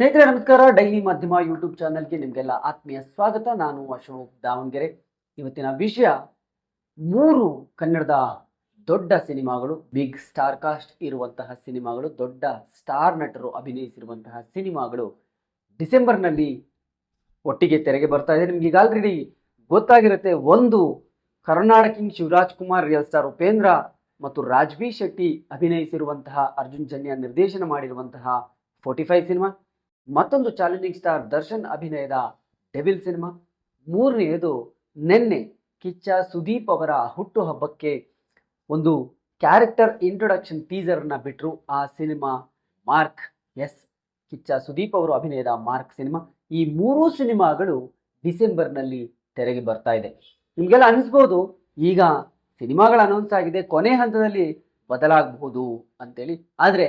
ಸ್ನೇಹಿತರೆ, ನಮಸ್ಕಾರ. ಡೈಲಿ ಮಾಧ್ಯಮ ಯೂಟ್ಯೂಬ್ ಚಾನಲ್ಗೆ ನಿಮಗೆಲ್ಲ ಆತ್ಮೀಯ ಸ್ವಾಗತ. ನಾನು ಅಶೋಕ್ ದಾವಣಗೆರೆ. ಇವತ್ತಿನ ವಿಷಯ, ಮೂರು ಕನ್ನಡದ ದೊಡ್ಡ ಸಿನಿಮಾಗಳು, ಬಿಗ್ ಸ್ಟಾರ್ ಕಾಸ್ಟ್ ಇರುವಂತಹ ಸಿನಿಮಾಗಳು, ದೊಡ್ಡ ಸ್ಟಾರ್ ನಟರು ಅಭಿನಯಿಸಿರುವಂತಹ ಸಿನಿಮಾಗಳು ಡಿಸೆಂಬರ್ನಲ್ಲಿ ಒಟ್ಟಿಗೆ ತೆರೆಗೆ ಬರ್ತಾ ಇದೆ. ನಿಮ್ಗೆ ಈಗ ಆಲ್ರೆಡಿ ಗೊತ್ತಾಗಿರುತ್ತೆ, ಒಂದು Karnataka king Shivaraj Kumar real star Upendra ಮತ್ತು ರಾಜ್ವಿ ಶೆಟ್ಟಿ ಅಭಿನಯಿಸಿರುವಂತಹ ಅರ್ಜುನ್ ಜನ್ಯ ನಿರ್ದೇಶನ ಮಾಡಿರುವಂತಹ ಫೋರ್ಟಿ ಫೈವ್ ಸಿನಿಮಾ ಮತ್ತೊಂದು ಚಾಲೆಂಜಿಂಗ್ ಸ್ಟಾರ್ ದರ್ಶನ್ ಅಭಿನಯದ ಡೆವಿಲ್ ಸಿನಿಮಾ. ಮೂರನೆಯದು ನಿನ್ನೆ ಕಿಚ್ಚ ಸುದೀಪ್ ಅವರ ಹುಟ್ಟುಹಬ್ಬಕ್ಕೆ ಒಂದು ಕ್ಯಾರೆಕ್ಟರ್ ಇಂಟ್ರೊಡಕ್ಷನ್ ಟೀಸರ್ನ ಬಿಟ್ಟರು ಆ cinema Mark S. Kichcha Sudeep ಅವರು ಅಭಿನಯದ ಮಾರ್ಕ್ ಸಿನಿಮಾ. ಈ ಮೂರೂ ಸಿನಿಮಾಗಳು ಡಿಸೆಂಬರ್ನಲ್ಲಿ ತೆರೆಗೆ ಬರ್ತಾ ಇದೆ. ನಿಮಗೆಲ್ಲ ಅನಿಸ್ಬೋದು? ಈಗ ಸಿನಿಮಾಗಳ ಅನೌನ್ಸ್ ಆಗಿದೆ. ಕೊನೆ ಹಂತದಲ್ಲಿ ಬದಲಾಗಬಹುದು ಅಂತೇಳಿ. ಆದರೆ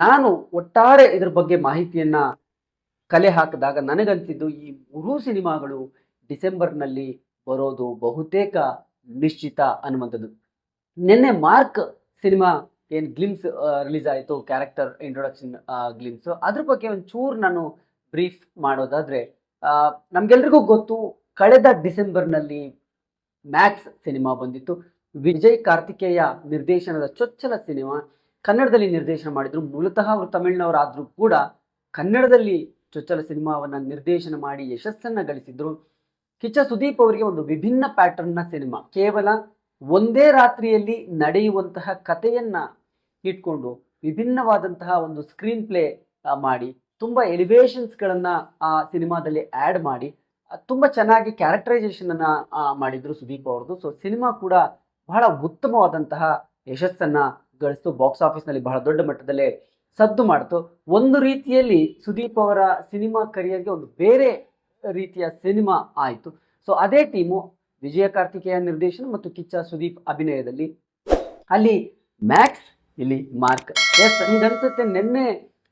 ನಾನು ಒಟ್ಟಾರೆ ಇದ್ರ ಬಗ್ಗೆ ಮಾಹಿತಿಯನ್ನ ಕಲೆ ಹಾಕಿದಾಗ ನನಗಂತಿದ್ದು ಈ ಮೂರೂ ಸಿನಿಮಾಗಳು ಡಿಸೆಂಬರ್ನಲ್ಲಿ ಬರೋದು ಬಹುತೇಕ ನಿಶ್ಚಿತ ಅನ್ನುವಂಥದ್ದು. ನಿನ್ನೆ ಮಾರ್ಕ್ ಸಿನಿಮಾ ಏನು ಗ್ಲಿಮ್ಸ್ ರಿಲೀಸ್ ಆಯಿತು ಕ್ಯಾರೆಕ್ಟರ್ ಇಂಟ್ರೊಡಕ್ಷನ್ ಗ್ಲಿಮ್ಸ್. ಅದ್ರ ಬಗ್ಗೆ ಒಂಚೂರು ನಾನು ಬ್ರೀಫ್ ಮಾಡೋದಾದರೆ ನಮಗೆಲ್ರಿಗೂ ಗೊತ್ತು ಕಳೆದ ಡಿಸೆಂಬರ್ನಲ್ಲಿ ಮ್ಯಾಕ್ಸ್ ಸಿನಿಮಾ ಬಂದಿತ್ತು. ವಿಜಯ್ ಕಾರ್ತಿಕೇಯ ನಿರ್ದೇಶನದ ಚೊಚ್ಚಲ ಸಿನಿಮಾ ಕನ್ನಡದಲ್ಲಿ ನಿರ್ದೇಶನ ಮಾಡಿದ್ರು. ಮೂಲತಃ ಅವರು ತಮಿಳಿನವರಾದರೂ ಕೂಡ ಕನ್ನಡದಲ್ಲಿ ಚೊಚ್ಚಲ ಸಿನಿಮಾವನ್ನು ನಿರ್ದೇಶನ ಮಾಡಿ ಯಶಸ್ಸನ್ನು ಗಳಿಸಿದ್ರು. ಕಿಚ್ಚ ಸುದೀಪ್ ಅವರಿಗೆ ಒಂದು ವಿಭಿನ್ನ ಪ್ಯಾಟರ್ನ್ನ ಸಿನಿಮಾ. ಕೇವಲ ಒಂದೇ ರಾತ್ರಿಯಲ್ಲಿ ನಡೆಯುವಂತಹ ಕಥೆಯನ್ನ ಇಟ್ಕೊಂಡು ವಿಭಿನ್ನವಾದಂತಹ ಒಂದು ಸ್ಕ್ರೀನ್ ಪ್ಲೇ ಮಾಡಿ ತುಂಬ ಎಲಿವೇಶನ್ಸ್ಗಳನ್ನ ಆ ಸಿನಿಮಾದಲ್ಲಿ ಆ್ಯಡ್ ಮಾಡಿ ತುಂಬ ಚೆನ್ನಾಗಿ ಕ್ಯಾರೆಕ್ಟರೈಸೇಷನನ್ನು ಮಾಡಿದ್ರು ಸುದೀಪ್ ಅವ್ರದ್ದು. ಸೊ ಸಿನಿಮಾ ಕೂಡ ಬಹಳ ಉತ್ತಮವಾದಂತಹ ಯಶಸ್ಸನ್ನ ಗಳಿಸ್ತು. ಬಾಕ್ಸ್ ಆಫೀಸ್ನಲ್ಲಿ ಬಹಳ ದೊಡ್ಡ ಮಟ್ಟದಲ್ಲೇ ಸದ್ದು ಮಾಡ್ತು. ಒಂದು ರೀತಿಯಲ್ಲಿ ಸುದೀಪ್ ಅವರ ಸಿನಿಮಾ ಕರಿಯರ್ಗೆ ಒಂದು ಬೇರೆ ರೀತಿಯ ಸಿನಿಮಾ ಆಯಿತು. ಸೊ ಅದೇ ಟೀಮು ವಿಜಯ ಕಾರ್ತಿಕೇಯ ನಿರ್ದೇಶನ ಮತ್ತು ಕಿಚ್ಚ ಸುದೀಪ್ ಅಭಿನಯದಲ್ಲಿ. ಅಲ್ಲಿ ಮ್ಯಾಕ್ಸ್ ಇಲ್ಲಿ ಮಾರ್ಕ್ ಎಸ್ ಅನ್ಸುತ್ತೆ ನಿನ್ನೆ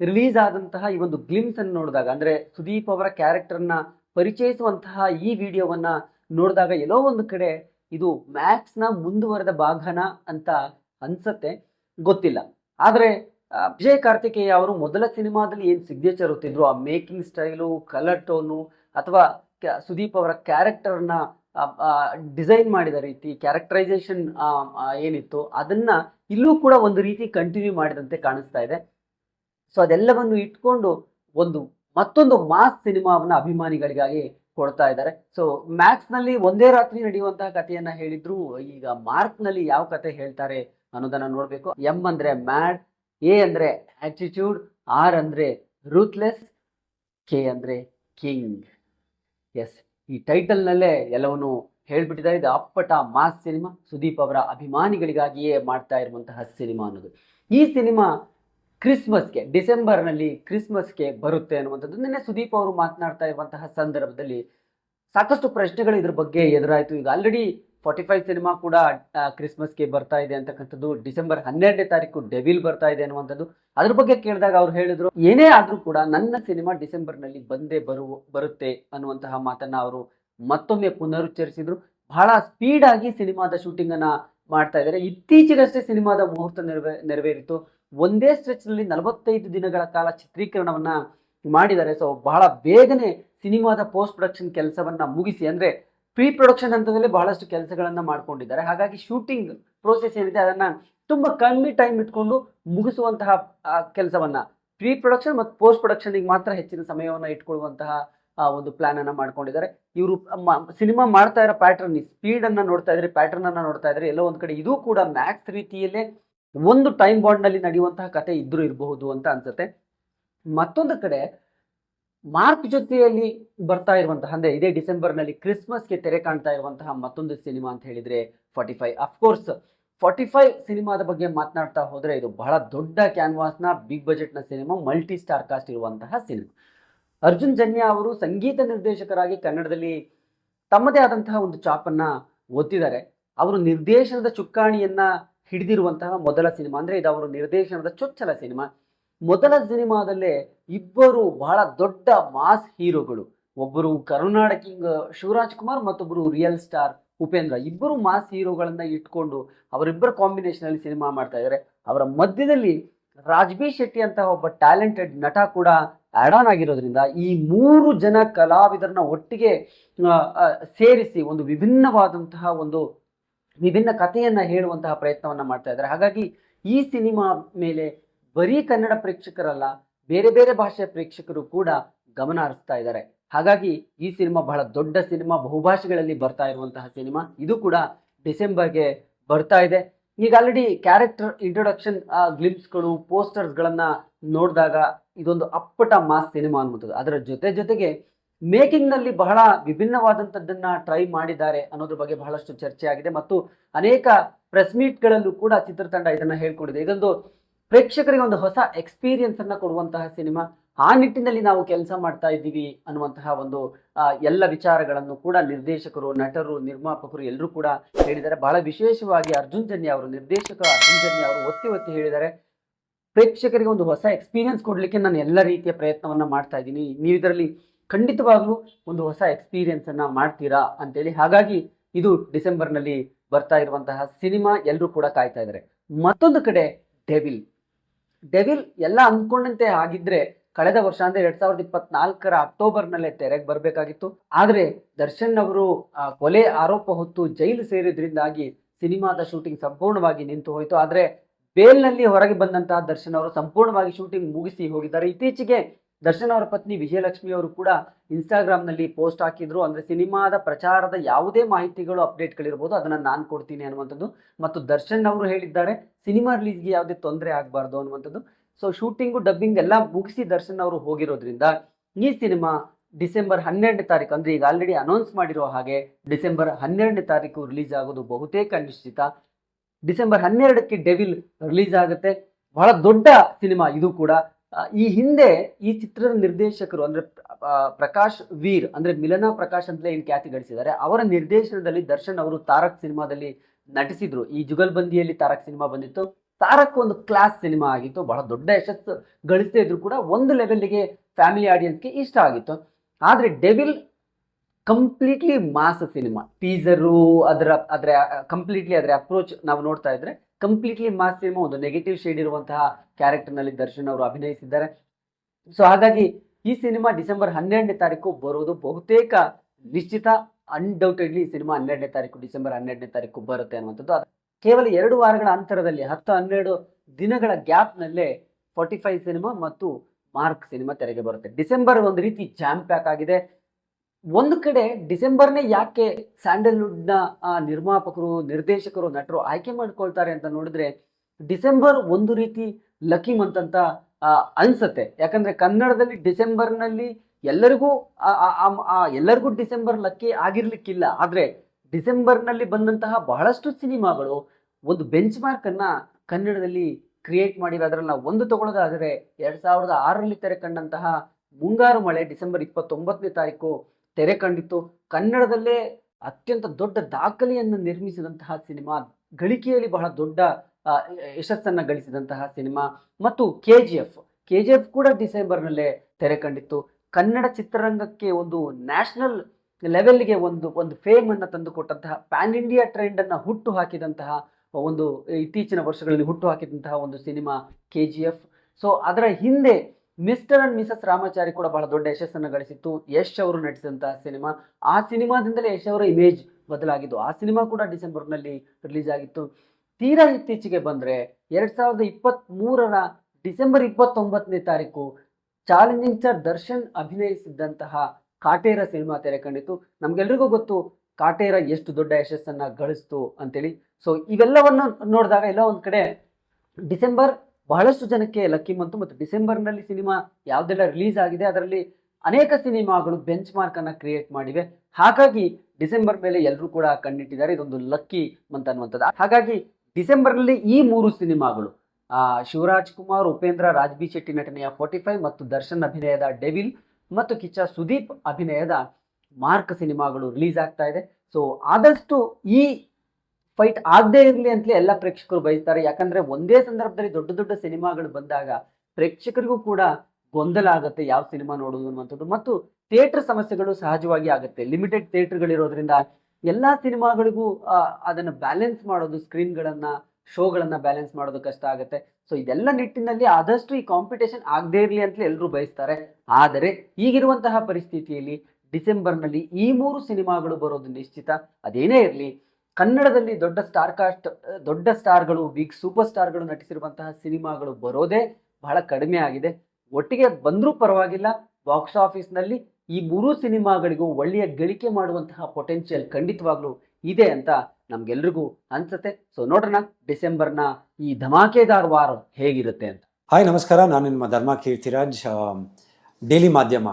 ರಿಲೀಸ್ ಆದಂತಹ ಈ ಒಂದು ಗ್ಲಿಮ್ಸ್ ಅನ್ನು ನೋಡಿದಾಗ, ಅಂದರೆ ಸುದೀಪ್ ಅವರ ಕ್ಯಾರೆಕ್ಟರ್ನ ಪರಿಚಯಿಸುವಂತಹ ಈ ವಿಡಿಯೋವನ್ನು ನೋಡಿದಾಗ ಎಲ್ಲೋ ಒಂದು ಕಡೆ ಇದು ಮ್ಯಾಕ್ಸ್ನ ಮುಂದುವರೆದ ಭಾಗನ ಅಂತ ಅನ್ಸತ್ತೆ. ಗೊತ್ತಿಲ್ಲ. ಆದ್ರೆ ಆ, ವಿಜಯ್ ಕಾರ್ತಿಕೇಯ ಅವರು ಮೊದಲ ಸಿನಿಮಾದಲ್ಲಿ ಏನು ಸಿಗ್ನೇಚರ್ ಹೊತ್ತಿದ್ರು? ಆ ಮೇಕಿಂಗ್ ಸ್ಟೈಲು ಕಲರ್ ಟೋನು ಅಥವಾ ಸುದೀಪ್ ಅವರ ಕ್ಯಾರೆಕ್ಟರ್ನ ಡಿಸೈನ್ ಮಾಡಿದ ರೀತಿ ಕ್ಯಾರೆಕ್ಟರೈಸೇಷನ್ ಏನಿತ್ತು? ಅದನ್ನ ಇಲ್ಲೂ ಕೂಡ ಒಂದು ರೀತಿ ಕಂಟಿನ್ಯೂ ಮಾಡಿದಂತೆ ಕಾಣಿಸ್ತಾ ಇದೆ. ಸೊ ಅದೆಲ್ಲವನ್ನು ಇಟ್ಕೊಂಡು ಒಂದು ಮತ್ತೊಂದು ಮಾಸ್ ಸಿನಿಮಾವನ್ನ ಅಭಿಮಾನಿಗಳಿಗಾಗಿ ಕೊಡ್ತಾ ಇದ್ದಾರೆ. ಸೊ ಮ್ಯಾಕ್ಸ್ನಲ್ಲಿ ಒಂದೇ ರಾತ್ರಿ ನಡೆಯುವಂತಹ ಕಥೆಯನ್ನ ಹೇಳಿದ್ರು. ಈಗ ಮಾರ್ಕ್ನಲ್ಲಿ ಯಾವ ಕತೆ ಹೇಳ್ತಾರೆ ಅನ್ನೋದನ್ನ ನೋಡ್ಬೇಕು. ಎಂ ಅಂದ್ರೆ ಮ್ಯಾಡ್ ಎ ಅಂದರೆ ಆಟಿಟ್ಯೂಡ್ ಆರ್ ಅಂದರೆ ರೂತ್ಲೆಸ್ ಕೆ ಅಂದರೆ ಕಿಂಗ್ ಎಸ್ ಈ ಟೈಟಲ್ನಲ್ಲೇ ಎಲ್ಲವನ್ನು ಹೇಳ್ಬಿಟ್ಟಿದ್ದಾರೆ. ಇದು ಅಪ್ಪಟ ಮಾಸ್ ಸಿನಿಮಾ. ಸುದೀಪ್ ಅವರ ಅಭಿಮಾನಿಗಳಿಗಾಗಿಯೇ ಮಾಡ್ತಾ ಇರುವಂತಹ ಸಿನಿಮಾ ಅನ್ನೋದು. ಈ ಸಿನಿಮಾ ಕ್ರಿಸ್ಮಸ್ಗೆ, ಡಿಸೆಂಬರ್ನಲ್ಲಿ ಕ್ರಿಸ್ಮಸ್ಗೆ ಬರುತ್ತೆ ಅನ್ನುವಂಥದ್ದು. ನಿನ್ನೆ ಸುದೀಪ್ ಅವರು ಮಾತನಾಡ್ತಾ ಇರುವಂತಹ ಸಂದರ್ಭದಲ್ಲಿ ಸಾಕಷ್ಟು ಪ್ರಶ್ನೆಗಳು ಇದ್ರ ಬಗ್ಗೆ ಎದುರಾಯಿತು. ಈಗ ಆಲ್ರೆಡಿ ಫಾರ್ಟಿ ಫೈವ್ ಸಿನಿಮಾ ಕೂಡ ಕ್ರಿಸ್ಮಸ್ಗೆ ಬರ್ತಾ ಇದೆ ಅಂತಕ್ಕಂಥದ್ದು. ಡಿಸೆಂಬರ್ ಹನ್ನೆರಡನೇ ತಾರೀಕು ಡೆವಿಲ್ ಬರ್ತಾ ಇದೆ ಅನ್ನುವಂಥದ್ದು. ಅದ್ರ ಬಗ್ಗೆ ಕೇಳಿದಾಗ ಅವ್ರು ಹೇಳಿದ್ರು, ಏನೇ ಆದರೂ ಕೂಡ ನನ್ನ ಸಿನಿಮಾ ಡಿಸೆಂಬರ್ನಲ್ಲಿ ಬಂದೇ ಬರುವ, ಬರುತ್ತೆ ಅನ್ನುವಂತಹ ಮಾತನ್ನ ಅವರು ಮತ್ತೊಮ್ಮೆ ಪುನರುಚ್ಚರಿಸಿದ್ರು. ಬಹಳ ಸ್ಪೀಡ್ ಆಗಿ ಸಿನಿಮಾದ ಶೂಟಿಂಗ್ ಅನ್ನ ಮಾಡ್ತಾ ಇದ್ದಾರೆ. ಇತ್ತೀಚೆಗಷ್ಟೇ ಸಿನಿಮಾದ ಮುಹೂರ್ತ ನೆರವೇ, ನೆರವೇರಿತು. ಒಂದೇ ಸ್ಟ್ರೆಚ್ನಲ್ಲಿ ನಲವತ್ತೈದು ದಿನಗಳ ಕಾಲ ಚಿತ್ರೀಕರಣವನ್ನ ಮಾಡಿದ್ದಾರೆ. ಸೊ ಬಹಳ ಬೇಗನೆ ಸಿನಿಮಾದ ಪೋಸ್ಟ್ ಪ್ರೊಡಕ್ಷನ್ ಕೆಲಸವನ್ನ ಮುಗಿಸಿ, ಅಂದ್ರೆ ಪ್ರೀ ಪ್ರೊಡಕ್ಷನ್ ಹಂತದಲ್ಲಿ ಬಹಳಷ್ಟು ಕೆಲಸಗಳನ್ನು ಮಾಡ್ಕೊಂಡಿದ್ದಾರೆ. ಹಾಗಾಗಿ ಶೂಟಿಂಗ್ ಪ್ರೋಸೆಸ್ ಏನಿದೆ ಅದನ್ನ ತುಂಬಾ ಕಮ್ಮಿ ಟೈಮ್ ಇಟ್ಕೊಂಡು ಮುಗಿಸುವಂತಹ ಕೆಲಸವನ್ನ ಪ್ರೀ ಪ್ರೊಡಕ್ಷನ್ ಮತ್ತು ಪೋಸ್ಟ್ ಪ್ರೊಡಕ್ಷನಿಗೆ ಮಾತ್ರ ಹೆಚ್ಚಿನ ಸಮಯವನ್ನು ಇಟ್ಕೊಳ್ಳುವಂತಹ ಒಂದು ಪ್ಲಾನ್ ಅನ್ನ ಮಾಡ್ಕೊಂಡಿದ್ದಾರೆ. ಇವರು ಸಿನಿಮಾ ಮಾಡ್ತಾ ಇರೋ ಪ್ಯಾಟರ್ನ್ ಸ್ಪೀಡ್ ಅನ್ನ ನೋಡ್ತಾ ಇದ್ರೆ ಪ್ಯಾಟರ್ನ್ ಅನ್ನ ನೋಡ್ತಾ ಇದ್ರೆ, ಎಲ್ಲೋ ಒಂದ್ ಕಡೆ ಇದು ಕೂಡ ಮ್ಯಾಕ್ಸ್ ರೀತಿಯಲ್ಲೇ ಒಂದು ಟೈಮ್ ಬಾಂಡ್ನಲ್ಲಿ ನಡೆಯುವಂತಹ ಕತೆ ಇದ್ರೂ ಇರಬಹುದು ಅಂತ ಅನ್ಸುತ್ತೆ. ಮತ್ತೊಂದು ಕಡೆ ಮಾರ್ಕ್ ಜೊತೆಯಲ್ಲಿ ಬರ್ತಾ ಇರುವಂತಹ, ಅಂದ್ರೆ ಇದೇ ಡಿಸೆಂಬರ್ನಲ್ಲಿ ಕ್ರಿಸ್ಮಸ್ಗೆ ತೆರೆ ಕಾಣ್ತಾ ಇರುವಂತಹ ಮತ್ತೊಂದು ಸಿನಿಮಾ ಅಂತ ಹೇಳಿದ್ರೆ forty five. Of course forty five ಸಿನಿಮಾದ ಬಗ್ಗೆ ಮಾತನಾಡ್ತಾ ಹೋದ್ರೆ ಇದು ಬಹಳ ದೊಡ್ಡ ಕ್ಯಾನ್ವಾಸ್ನ ಬಿಗ್ ಬಜೆಟ್ನ ಸಿನಿಮಾ ಮಲ್ಟಿ ಸ್ಟಾರ್ ಕಾಸ್ಟ್ ಇರುವಂತಹ ಸಿನಿಮಾ. ಅರ್ಜುನ್ ಜನ್ಯ ಅವರು ಸಂಗೀತ ನಿರ್ದೇಶಕರಾಗಿ ಕನ್ನಡದಲ್ಲಿ ತಮ್ಮದೇ ಆದಂತಹ ಒಂದು ಚಾಪನ್ನ ಒತ್ತಿದ್ದಾರೆ. ಅವರು ನಿರ್ದೇಶನದ ಚುಕ್ಕಾಣಿಯನ್ನ ಹಿಡಿದಿರುವಂತಹ ಮೊದಲ ಸಿನಿಮಾ, ಅಂದ್ರೆ ಇದು ಅವರು ನಿರ್ದೇಶನದ ಚೊಚ್ಚಲ ಸಿನಿಮಾ. ಮೊದಲ ಸಿನಿಮಾದಲ್ಲೇ ಇಬ್ಬರು ಬಹಳ ದೊಡ್ಡ ಮಾಸ್ ಹೀರೋಗಳು. ಒಬ್ಬರು ಕರುನಾಡ ಕಿಂಗ್ ಶಿವರಾಜ್ ಕುಮಾರ್ ಮತ್ತೊಬ್ಬರು ರಿಯಲ್ ಸ್ಟಾರ್ ಉಪೇಂದ್ರ. ಇಬ್ಬರು ಮಾಸ್ ಹೀರೋಗಳನ್ನ ಇಟ್ಕೊಂಡು ಅವರಿಬ್ಬರ ಕಾಂಬಿನೇಷನ್ ಅಲ್ಲಿ ಸಿನಿಮಾ ಮಾಡ್ತಾ ಇದ್ದಾರೆ ಅವರ ಮಧ್ಯದಲ್ಲಿ ರಾಜ್ಬಿ ಶೆಟ್ಟಿ ಅಂತ ಒಬ್ಬ ಟ್ಯಾಲೆಂಟೆಡ್ ನಟ ಕೂಡ ಆಡ್ ಆನ್ ಆಗಿರೋದ್ರಿಂದ ಈ ಮೂರು ಜನ ಕಲಾವಿದರನ್ನ ಒಟ್ಟಿಗೆ ಸೇರಿಸಿ ಒಂದು ವಿಭಿನ್ನವಾದಂತಹ ಒಂದು ವಿಭಿನ್ನ ಕಥೆಯನ್ನ ಹೇಳುವಂತಹ ಪ್ರಯತ್ನವನ್ನ ಮಾಡ್ತಾ ಇದ್ದಾರೆ ಹಾಗಾಗಿ ಈ ಸಿನಿಮಾ ಮೇಲೆ ಬರೀ ಕನ್ನಡ ಪ್ರೇಕ್ಷಕರಲ್ಲ, ಬೇರೆ ಬೇರೆ ಭಾಷೆಯ ಪ್ರೇಕ್ಷಕರು ಕೂಡ ಗಮನ ಹರಿಸ್ತಾ ಇದ್ದಾರೆ. ಹಾಗಾಗಿ ಈ ಸಿನಿಮಾ ಬಹಳ ದೊಡ್ಡ ಸಿನಿಮಾ, ಬಹುಭಾಷೆಗಳಲ್ಲಿ ಬರ್ತಾ ಇರುವಂತಹ ಸಿನಿಮಾ. ಇದು ಕೂಡ ಡಿಸೆಂಬರ್ಗೆ ಬರ್ತಾ ಇದೆ. ಈಗ ಆಲ್ರೆಡಿ ಕ್ಯಾರೆಕ್ಟರ್ ಇಂಟ್ರೊಡಕ್ಷನ್ ಗ್ಲಿಮ್ಸ್ಗಳು ಪೋಸ್ಟರ್ಸ್ಗಳನ್ನ ನೋಡಿದಾಗ ಇದೊಂದು ಅಪ್ಪಟ ಮಾಸ್ ಸಿನಿಮಾ ಅನ್ನುವಂಥದ್ದು ಅದರ ಜೊತೆ ಜೊತೆಗೆ ಮೇಕಿಂಗ್ನಲ್ಲಿ ಬಹಳ ವಿಭಿನ್ನವಾದಂಥದ್ದನ್ನು ಟ್ರೈ ಮಾಡಿದ್ದಾರೆ ಅನ್ನೋದ್ರ ಬಗ್ಗೆ ಬಹಳಷ್ಟು ಚರ್ಚೆ ಆಗಿದೆ ಮತ್ತು ಅನೇಕ ಪ್ರೆಸ್ ಮೀಟ್ಗಳಲ್ಲೂ ಕೂಡ ಚಿತ್ರತಂಡ ಇದನ್ನ ಹೇಳ್ಕೊಂಡಿದೆ. ಇದೊಂದು ಪ್ರೇಕ್ಷಕರಿಗೆ ಒಂದು ಹೊಸ ಎಕ್ಸ್ಪೀರಿಯನ್ಸ್ ಅನ್ನ ಕೊಡುವಂತಹ ಸಿನಿಮಾ ಆ ನಿಟ್ಟಿನಲ್ಲಿ ನಾವು ಕೆಲಸ ಮಾಡ್ತಾ ಇದ್ದೀವಿ ಅನ್ನುವಂತಹ ಒಂದು ಎಲ್ಲ ವಿಚಾರಗಳನ್ನು ಕೂಡ ನಿರ್ದೇಶಕರು, ನಟರು, ನಿರ್ಮಾಪಕರು ಎಲ್ಲರೂ ಕೂಡ ಹೇಳಿದ್ದಾರೆ. ಬಹಳ ವಿಶೇಷವಾಗಿ ಅರ್ಜುನ್ ಜನ್ಯ ಅವರು, ನಿರ್ದೇಶಕ ಅರ್ಜುನ್ ಜನ್ಯ ಅವರು ಒತ್ತಿ ಒತ್ತಿ ಹೇಳಿದ್ದಾರೆ. ಪ್ರೇಕ್ಷಕರಿಗೆ ಒಂದು ಹೊಸ ಎಕ್ಸ್ಪೀರಿಯನ್ಸ್ ಕೊಡಲಿಕ್ಕೆ ನಾನು ಎಲ್ಲ ರೀತಿಯ ಪ್ರಯತ್ನವನ್ನ ಮಾಡ್ತಾ ಇದ್ದೀನಿ. ನೀವು ಇದರಲ್ಲಿ ಖಂಡಿತವಾಗ್ಲೂ ಒಂದು ಹೊಸ ಎಕ್ಸ್ಪೀರಿಯನ್ಸ್ ಅನ್ನ ಮಾಡ್ತೀರಾ ಅಂತೇಳಿ. ಹಾಗಾಗಿ ಇದು ಡಿಸೆಂಬರ್ನಲ್ಲಿ ಬರ್ತಾ ಇರುವಂತಹ ಸಿನಿಮಾ ಎಲ್ಲರೂ ಕೂಡ ಕಾಯ್ತಾ ಇದ್ದಾರೆ. ಮತ್ತೊಂದು ಕಡೆ ಡೆವಿಲ್ ಡೆವಿಲ್ ಎಲ್ಲ ಅಂದ್ಕೊಂಡಂತೆ ಆಗಿದ್ರೆ ಕಳೆದ ವರ್ಷ ಅಂದ್ರೆ ಎರಡ್ ಸಾವಿರದ ಇಪ್ಪತ್ನಾಲ್ಕರ ಅಕ್ಟೋಬರ್ನಲ್ಲೇ ತೆರೆಗೆ ಬರಬೇಕಾಗಿತ್ತು. ಆದ್ರೆ ದರ್ಶನ್ ಅವರು ಕೊಲೆ ಆರೋಪ ಹೊತ್ತು ಜೈಲು ಸೇರಿದ್ರಿಂದಾಗಿ ಸಿನಿಮಾದ ಶೂಟಿಂಗ್ ಸಂಪೂರ್ಣವಾಗಿ ನಿಂತು ಹೋಯಿತು. ಆದ್ರೆ ಬೇಲ್ನಲ್ಲಿ ಹೊರಗೆ ಬಂದಂತಹ ದರ್ಶನ್ ಅವರು ಸಂಪೂರ್ಣವಾಗಿ ಶೂಟಿಂಗ್ ಮುಗಿಸಿ ಹೋಗಿದ್ದಾರೆ. ಇತ್ತೀಚೆಗೆ ದರ್ಶನ್ ಅವರ ಪತ್ನಿ ವಿಜಯಲಕ್ಷ್ಮಿ ಅವರು ಕೂಡ ಇನ್ಸ್ಟಾಗ್ರಾಮ್ನಲ್ಲಿ ಪೋಸ್ಟ್ ಹಾಕಿದ್ರು. ಅಂದ್ರೆ ಸಿನಿಮಾದ ಪ್ರಚಾರದ ಯಾವುದೇ ಮಾಹಿತಿಗಳು ಅಪ್ಡೇಟ್ಗಳಿರ್ಬೋದು ಅದನ್ನ ನಾನು ಕೊಡ್ತೀನಿ ಅನ್ನುವಂಥದ್ದು. ಮತ್ತು ದರ್ಶನ್ ಅವರು ಹೇಳಿದ್ದಾರೆ, ಸಿನಿಮಾ ರಿಲೀಸ್ಗೆ ಯಾವುದೇ ತೊಂದರೆ ಆಗಬಾರ್ದು ಅನ್ನುವಂಥದ್ದು. ಸೊ ಶೂಟಿಂಗು ಡಬ್ಬಿಂಗ್ ಎಲ್ಲ ಮುಗಿಸಿ ದರ್ಶನ್ ಅವರು ಹೋಗಿರೋದ್ರಿಂದ ಈ ಸಿನಿಮಾ ಡಿಸೆಂಬರ್ ಹನ್ನೆರಡನೇ ತಾರೀಕು, ಅಂದರೆ ಈಗ ಆಲ್ರೆಡಿ ಅನೌನ್ಸ್ ಮಾಡಿರೋ ಹಾಗೆ ಡಿಸೆಂಬರ್ ಹನ್ನೆರಡನೇ ತಾರೀಕು ರಿಲೀಸ್ ಆಗೋದು ಬಹುತೇಕ ನಿಶ್ಚಿತ ಡಿಸೆಂಬರ್ ಹನ್ನೆರಡಕ್ಕೆ ಡೆವಿಲ್ ರಿಲೀಸ್ ಆಗುತ್ತೆ. ಬಹಳ ದೊಡ್ಡ ಸಿನಿಮಾ ಇದು ಕೂಡ. ಈ ಹಿಂದೆ ಈ ಚಿತ್ರದ ನಿರ್ದೇಶಕರು ಅಂದ್ರೆ ಪ್ರಕಾಶ್ ವೀರ್, ಅಂದ್ರೆ ಮಿಲನಾ ಪ್ರಕಾಶ್ ಅಂತಲೇ ಏನು ಖ್ಯಾತಿ ಗಳಿಸಿದ್ದಾರೆ. ಅವರ ನಿರ್ದೇಶನದಲ್ಲಿ ದರ್ಶನ್ ಅವರು ತಾರಕ್ ಸಿನಿಮಾದಲ್ಲಿ ನಟಿಸಿದ್ರು. ಈ ಜುಗಲ್ಬಂದಿಯಲ್ಲಿ ತಾರಕ್ ಸಿನಿಮಾ ಬಂದಿತ್ತು. ತಾರಕ್ ಒಂದು ಕ್ಲಾಸ್ ಸಿನಿಮಾ ಆಗಿತ್ತು. ಬಹಳ ದೊಡ್ಡ ಯಶಸ್ಸು ಗಳಿಸ್ತಾ ಇದ್ರು ಕೂಡ ಒಂದು ಲೆವೆಲ್ಗೆ ಫ್ಯಾಮಿಲಿ ಆಡಿಯನ್ಸ್ಗೆ ಇಷ್ಟ ಆಗಿತ್ತು. ಆದ್ರೆ devil completely mass cinema teaser ಅದರ ಅದರ ಕಂಪ್ಲೀಟ್ಲಿ ಅದರ ಅಪ್ರೋಚ್ ನಾವು ನೋಡ್ತಾ ಇದ್ರೆ ಕಂಪ್ಲೀಟ್ಲಿ ಮಾಸ್ ಸಿನಿಮಾ ಒಂದು ನೆಗೆಟಿವ್ ಶೇಡ್ ಇರುವಂತಹ ಕ್ಯಾರೆಕ್ಟರ್ನಲ್ಲಿ ದರ್ಶನ್ ಅವರು ಅಭಿನಯಿಸಿದ್ದಾರೆ. ಸೊ ಹಾಗಾಗಿ ಈ ಸಿನಿಮಾ ಡಿಸೆಂಬರ್ ಹನ್ನೆರಡನೇ ತಾರೀಕು ಬರುವುದು ಬಹುತೇಕ ನಿಶ್ಚಿತ ಅನ್ಡೌಟೆಡ್ಲಿ ಈ ಸಿನಿಮಾ ಹನ್ನೆರಡನೇ ತಾರೀಕು, ಡಿಸೆಂಬರ್ ಹನ್ನೆರಡನೇ ತಾರೀಕು ಬರುತ್ತೆ ಅನ್ನುವಂಥದ್ದು. ಕೇವಲ ಎರಡು ವಾರಗಳ ಅಂತರದಲ್ಲಿ, ಹತ್ತು, ಹನ್ನೆರಡು ದಿನಗಳ ಗ್ಯಾಪ್ ನಲ್ಲೇ ಫಾರ್ಟಿ ಫೈವ್ ಸಿನಿಮಾ ಮತ್ತು ಮಾರ್ಕ್ ಸಿನಿಮಾ ತೆರೆಗೆ ಬರುತ್ತೆ. ಡಿಸೆಂಬರ್ ಒಂದು ರೀತಿ ಜಾಮ್ ಪ್ಯಾಕ್ ಆಗಿದೆ. ಒಂದು ಕಡೆ ಡಿಸೆಂಬರ್ನೇ ಯಾಕೆ ಸ್ಯಾಂಡಲ್ವುಡ್ನ ನಿರ್ಮಾಪಕರು, ನಿರ್ದೇಶಕರು, ನಟರು ಆಯ್ಕೆ ಮಾಡ್ಕೊಳ್ತಾರೆ ಅಂತ ನೋಡಿದ್ರೆ ಡಿಸೆಂಬರ್ ಒಂದು ರೀತಿ ಲಕ್ಕಿ ಮಂತ್ ಅಂತ ಅನ್ಸುತ್ತೆ. ಯಾಕಂದ್ರೆ ಕನ್ನಡದಲ್ಲಿ ಡಿಸೆಂಬರ್ನಲ್ಲಿ ಎಲ್ಲರಿಗೂ ಎಲ್ಲರಿಗೂ ಡಿಸೆಂಬರ್ ಲಕ್ಕಿ ಆಗಿರ್ಲಿಕ್ಕಿಲ್ಲ. ಆದ್ರೆ ಡಿಸೆಂಬರ್ನಲ್ಲಿ ಬಂದಂತಹ ಬಹಳಷ್ಟು ಸಿನಿಮಾಗಳು ಒಂದು ಬೆಂಚ್ ಮಾರ್ಕ್ ಅನ್ನ ಕನ್ನಡದಲ್ಲಿ ಕ್ರಿಯೇಟ್ ಮಾಡಿವೆ ಅದರಲ್ಲಿ ನಾವು ಒಂದು ತಗೊಳ್ಳೋದಾದರೆ ಎರಡು ಸಾವಿರದ ಆರರಲ್ಲಿ ತೆರೆ ಕಂಡಂತಹ ಮುಂಗಾರು ಮಳೆ ಡಿಸೆಂಬರ್ ಇಪ್ಪತ್ತೊಂಬತ್ತನೇ ತಾರೀಕು ತೆರೆ ಕಂಡಿತ್ತು. ಕನ್ನಡದಲ್ಲೇ ಅತ್ಯಂತ ದೊಡ್ಡ ದಾಖಲೆಯನ್ನು ನಿರ್ಮಿಸಿದಂತಹ ಸಿನಿಮಾ. ಗಳಿಕೆಯಲ್ಲಿ ಬಹಳ ದೊಡ್ಡ ಯಶಸ್ಸನ್ನು ಗಳಿಸಿದಂತಹ ಸಿನಿಮಾ. ಮತ್ತು K G F. K G F ಕೂಡ ಡಿಸೆಂಬರ್ನಲ್ಲೇ ತೆರೆ ಕಂಡಿತ್ತು. ಕನ್ನಡ ಚಿತ್ರರಂಗಕ್ಕೆ ಒಂದು ನ್ಯಾಷನಲ್ ಲೆವೆಲ್ಗೆ ಒಂದು ಒಂದು ಫೇಮ್ ಅನ್ನ ತಂದುಕೊಟ್ಟಂತಹ, ಪ್ಯಾನ್ ಇಂಡಿಯಾ ಟ್ರೆಂಡ್ ಅನ್ನ ಹುಟ್ಟು ಹಾಕಿದಂತಹ, ಒಂದು ಇತ್ತೀಚಿನ ವರ್ಷಗಳಲ್ಲಿ ಹುಟ್ಟು ಹಾಕಿದಂತಹ ಒಂದು cinema K G F. So, ಅದರ ಹಿಂದೆ ಮಿಸ್ಟರ್ ಅಂಡ್ ಮಿಸಸ್ ರಾಮಾಚಾರಿ ಕೂಡ ಬಹಳ ದೊಡ್ಡ ಯಶಸ್ಸನ್ನು ಗಳಿಸಿತ್ತು. ಯಶ್ ಅವರು ನಟಿಸಿದಂತಹ ಸಿನಿಮಾ. ಆ ಸಿನಿಮಾದಿಂದಲೇ ಯಶ್ ಅವರ ಇಮೇಜ್ ಬದಲಾಗಿದ್ದು, ಆ ಸಿನಿಮಾ ಕೂಡ ಡಿಸೆಂಬರ್ನಲ್ಲಿ ರಿಲೀಸ್ ಆಗಿತ್ತು. ತೀರಾ ಇತ್ತೀಚೆಗೆ ಬಂದರೆ ಎರಡು ಸಾವಿರದ ಇಪ್ಪತ್ತ್ ಮೂರರ ಡಿಸೆಂಬರ್ ಇಪ್ಪತ್ತೊಂಬತ್ತನೇ ತಾರೀಕು ಚಾಲೆಂಜಿಂಗ್ ಸ್ಟಾರ್ ದರ್ಶನ್ ಅಭಿನಯಿಸಿದ್ದಂತಹ ಕಾಟೇರ ಸಿನಿಮಾ ತೆರೆ ಕಂಡಿತು ನಮ್ಗೆಲ್ರಿಗೂ ಗೊತ್ತು ಕಾಟೇರ ಎಷ್ಟು ದೊಡ್ಡ ಯಶಸ್ಸನ್ನು ಗಳಿಸ್ತು ಅಂತೇಳಿ. ಸೊ ಇವೆಲ್ಲವನ್ನು ನೋಡಿದಾಗ ಎಲ್ಲ ಒಂದು ಕಡೆ ಡಿಸೆಂಬರ್ ಬಹಳಷ್ಟು ಜನಕ್ಕೆ ಲಕ್ಕಿ ಮಂತು ಮತ್ತು ಡಿಸೆಂಬರ್ನಲ್ಲಿ ಸಿನಿಮಾ ಯಾವುದೆಲ್ಲ ರಿಲೀಸ್ ಆಗಿದೆ, ಅದರಲ್ಲಿ ಅನೇಕ ಸಿನಿಮಾಗಳು ಬೆಂಚ್ ಮಾರ್ಕ್ ಅನ್ನ ಕ್ರಿಯೇಟ್ ಮಾಡಿವೆ. ಹಾಗಾಗಿ ಡಿಸೆಂಬರ್ ಮೇಲೆ ಎಲ್ಲರೂ ಕೂಡ ಕಣ್ಣಿಟ್ಟಿದ್ದಾರೆ, ಇದೊಂದು ಲಕ್ಕಿ ಮಂತ್ ಅನ್ನುವಂಥದ್ದು. ಹಾಗಾಗಿ ಡಿಸೆಂಬರ್ನಲ್ಲಿ ಈ ಮೂರು ಸಿನಿಮಾಗಳು ಶಿವರಾಜ್ ಕುಮಾರ್, ಉಪೇಂದ್ರ, ರಾಜ್ಬಿ ಶೆಟ್ಟಿ ನಟನೆಯ ಫೋರ್ಟಿ ಫೈವ್ ಮತ್ತು ದರ್ಶನ್ ಅಭಿನಯದ ಡೆವಿಲ್ ಮತ್ತು ಕಿಚ್ಚ ಸುದೀಪ್ ಅಭಿನಯದ ಮಾರ್ಕ್ ಸಿನಿಮಾಗಳು ರಿಲೀಸ್ ಆಗ್ತಾ ಇದೆ. ಸೊ, ಆದಷ್ಟು ಈ ಫೈಟ್ ಆಗದೇ ಇರಲಿ ಅಂತಲೇ ಎಲ್ಲ ಪ್ರೇಕ್ಷಕರು ಬಯಸ್ತಾರೆ ಯಾಕಂದ್ರೆ ಒಂದೇ ಸಂದರ್ಭದಲ್ಲಿ ದೊಡ್ಡ ದೊಡ್ಡ ಸಿನಿಮಾಗಳು ಬಂದಾಗ ಪ್ರೇಕ್ಷಕರಿಗೂ ಕೂಡ ಗೊಂದಲ ಆಗುತ್ತೆ ಯಾವ ಸಿನಿಮಾ ನೋಡೋದು ಅನ್ನುವಂಥದ್ದು. ಮತ್ತು ಥಿಯೇಟರ್ ಸಮಸ್ಯೆಗಳು ಸಹಜವಾಗಿ ಆಗುತ್ತೆ. ಲಿಮಿಟೆಡ್ ಥಿಯೇಟರ್ಗಳಿರೋದ್ರಿಂದ ಎಲ್ಲ ಸಿನಿಮಾಗಳಿಗೂ ಅದನ್ನು ಬ್ಯಾಲೆನ್ಸ್ ಮಾಡೋದು ಸ್ಕ್ರೀನ್ಗಳನ್ನ ಶೋಗಳನ್ನು ಬ್ಯಾಲೆನ್ಸ್ ಮಾಡೋದು ಕಷ್ಟ ಆಗುತ್ತೆ. ಸೊ ಇದೆಲ್ಲ ನಿಟ್ಟಿನಲ್ಲಿ ಆದಷ್ಟು ಈ ಕಾಂಪಿಟೇಷನ್ ಆಗದೇ ಇರಲಿ ಅಂತಲೇ ಎಲ್ಲರೂ ಬಯಸ್ತಾರೆ. ಆದರೆ, ಈಗಿರುವಂತಹ ಪರಿಸ್ಥಿತಿಯಲ್ಲಿ ಡಿಸೆಂಬರ್ನಲ್ಲಿ ಈ ಮೂರು ಸಿನಿಮಾಗಳು ಬರೋದು ನಿಶ್ಚಿತ. ಅದೇನೇ ಇರಲಿ ಕನ್ನಡದಲ್ಲಿ ದೊಡ್ಡ ಸ್ಟಾರ್ ಕಾಸ್ಟ್ ದೊಡ್ಡ ಸ್ಟಾರ್ಗಳು ಬಿಗ್ ಸೂಪರ್ ಸ್ಟಾರ್ಗಳು ನಟಿಸಿರುವಂತಹ ಸಿನಿಮಾಗಳು ಬರೋದೇ ಬಹಳ ಕಡಿಮೆ ಆಗಿದೆ. ಒಟ್ಟಿಗೆ ಬಂದರೂ ಪರವಾಗಿಲ್ಲ ಬಾಕ್ಸ್ ಆಫೀಸ್ನಲ್ಲಿ ಈ ಮೂರು ಸಿನಿಮಾಗಳಿಗೂ ಒಳ್ಳೆಯ ಗಳಿಕೆ ಮಾಡುವಂತಹ ಪೊಟೆನ್ಷಿಯಲ್ ಖಂಡಿತವಾಗ್ಲೂ ಇದೆ ಅಂತ ನಮ್ಗೆಲ್ರಿಗೂ ಅನ್ಸುತ್ತೆ. ಸೊ ನೋಡೋಣ, ಡಿಸೆಂಬರ್ನ ಈ ಧಮಾಕೆದಾರ್ ವಾರ ಹೇಗಿರುತ್ತೆ ಅಂತ. ಹಾಯ್ ನಮಸ್ಕಾರ. ನಾನು ನಿಮ್ಮ ಧರ್ಮ ಕೀರ್ತಿರಾಜ್. ಡೈಲಿ ಮಾಧ್ಯಮ.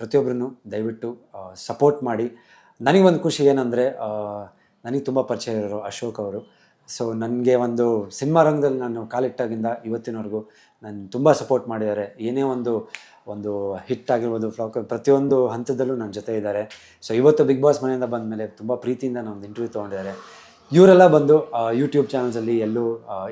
ಪ್ರತಿಯೊಬ್ಬರನ್ನು ದಯವಿಟ್ಟು ಸಪೋರ್ಟ್ ಮಾಡಿ. ನನಗೊಂದು ಖುಷಿ ಏನಂದರೆ ನನಗೆ ತುಂಬ ಪರಿಚಯ ಇರೋರು ಅಶೋಕ್ ಅವರು. ಸೊ ನನಗೆ ಒಂದು ಸಿನಿಮಾ ರಂಗದಲ್ಲಿ ನಾನು ಕಾಲಿಟ್ಟಾಗಿಂದ ಇವತ್ತಿನವರೆಗೂ ನಾನು ತುಂಬ ಸಪೋರ್ಟ್ ಮಾಡಿದ್ದಾರೆ. ಏನೇ ಒಂದು ಒಂದು ಹಿಟ್ ಆಗಿರ್ಬೋದು ಫ್ಲಾಕ್ ಪ್ರತಿಯೊಂದು ಹಂತದಲ್ಲೂ ನನ್ನ ಜೊತೆ ಇದ್ದಾರೆ. ಸೊ ಇವತ್ತು ಬಿಗ್ ಬಾಸ್ ಮನೆಯಿಂದ ಬಂದ ಮೇಲೆ ತುಂಬ ಪ್ರೀತಿಯಿಂದ ಒಂದು ಇಂಟರ್ವ್ಯೂ ತೊಗೊಂಡಿದ್ದಾರೆ. ಇವರೆಲ್ಲ ಬಂದು ಯೂಟ್ಯೂಬ್ ಚಾನಲ್ಸಲ್ಲಿ ಎಲ್ಲೂ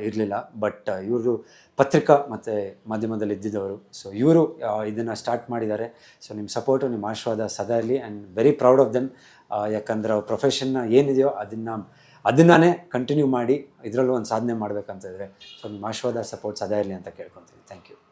ಇರಲಿಲ್ಲ. ಬಟ್ ಇವರು ಪತ್ರಿಕಾ ಮತ್ತು ಮಾಧ್ಯಮದಲ್ಲಿ ಇದ್ದಿದ್ದವರು. ಸೊ ಇವರು ಇದನ್ನು ಸ್ಟಾರ್ಟ್ ಮಾಡಿದ್ದಾರೆ. ಸೊ ನಿಮ್ಮ ಸಪೋರ್ಟು ನಿಮ್ಮ ಆಶೀರ್ವಾದ ಸದಾ ಇರಲಿ. And very proud of them ಯಾಕಂದ್ರೆ ಅವ್ರ ಪ್ರೊಫೆಷನ್ನ ಏನಿದೆಯೋ ಅದನ್ನು ಅದನ್ನೇ ಕಂಟಿನ್ಯೂ ಮಾಡಿ ಇದರಲ್ಲೂ ಒಂದು ಸಾಧನೆ ಮಾಡಬೇಕಂತಿದ್ರೆ ಸೊ ನಿಮ್ಮ ಆಶೀರ್ವಾದ ಸಪೋರ್ಟ್ ಅದೇ ಇರಲಿ ಅಂತ ಕೇಳ್ಕೊತೀನಿ ಥ್ಯಾಂಕ್ ಯು